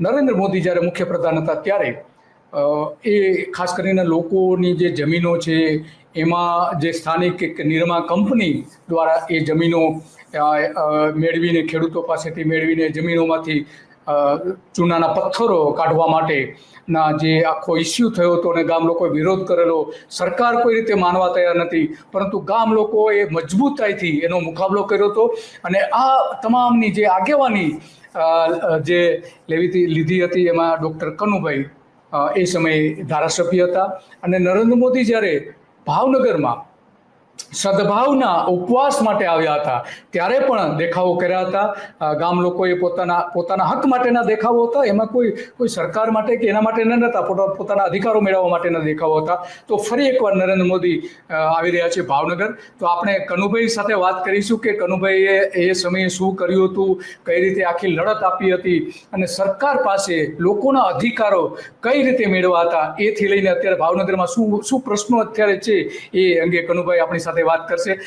નરેન્દ્ર મોદી જ્યારે મુખ્ય પ્રધાન હતા ત્યારે એ ખાસ કરીને લોકોની જે જમીનો છે, એમાં જે સ્થાનિક એક નિર્મા કંપની દ્વારા એ જમીનો મેળવીને ખેડૂતો પાસેથી મેળવીને જમીનોમાંથી ચૂનાના પથ્થરો કાઢવા માટેના જે આખો ઇસ્યુ થયો હતો અને ગામ લોકોએ વિરોધ કરેલો, સરકાર કોઈ રીતે માનવા તૈયાર નથી, પરંતુ ગામ લોકોએ મજબૂતાઈથી એનો મુકાબલો કર્યો હતો અને આ તમામની જે આગેવાની જે લેવી લીધી હતી એમાં ડૉક્ટર કનુભાઈ એ સમયે ધારાસભ્ય હતા અને નરેન્દ્ર મોદી જ્યારે ભાવનગરમાં સદભાવના ઉપવાસ માટે આવ્યા હતા. ત્યારે પણ દેખાવો કર્યા હતા. ગામ લોકોએ પોતાના પોતાના હક માટેના દેખાવો હતા. એમાં કોઈ કોઈ સરકાર માટે કે એના માટે નહોતા. પોતાના અધિકારો મેળવવા માટેના દેખાવો હતા. તો ફરી એકવાર નરેન્દ્ર મોદી આવી રહ્યા છે ભાવનગર. તો આપણે કનુભાઈ સાથે વાત કરીશું કે કનુભાઈએ એ સમયે શું કર્યું હતું, કઈ રીતે આખી લડત આપી હતી અને સરકાર પાસે લોકોના અધિકારો કઈ રીતે મેળવા હતા, એથી લઈને અત્યારે ભાવનગરમાં શું શું પ્રશ્નો અત્યારે છે એ અંગે કનુભાઈ આપણી સાથે વાત કરશે.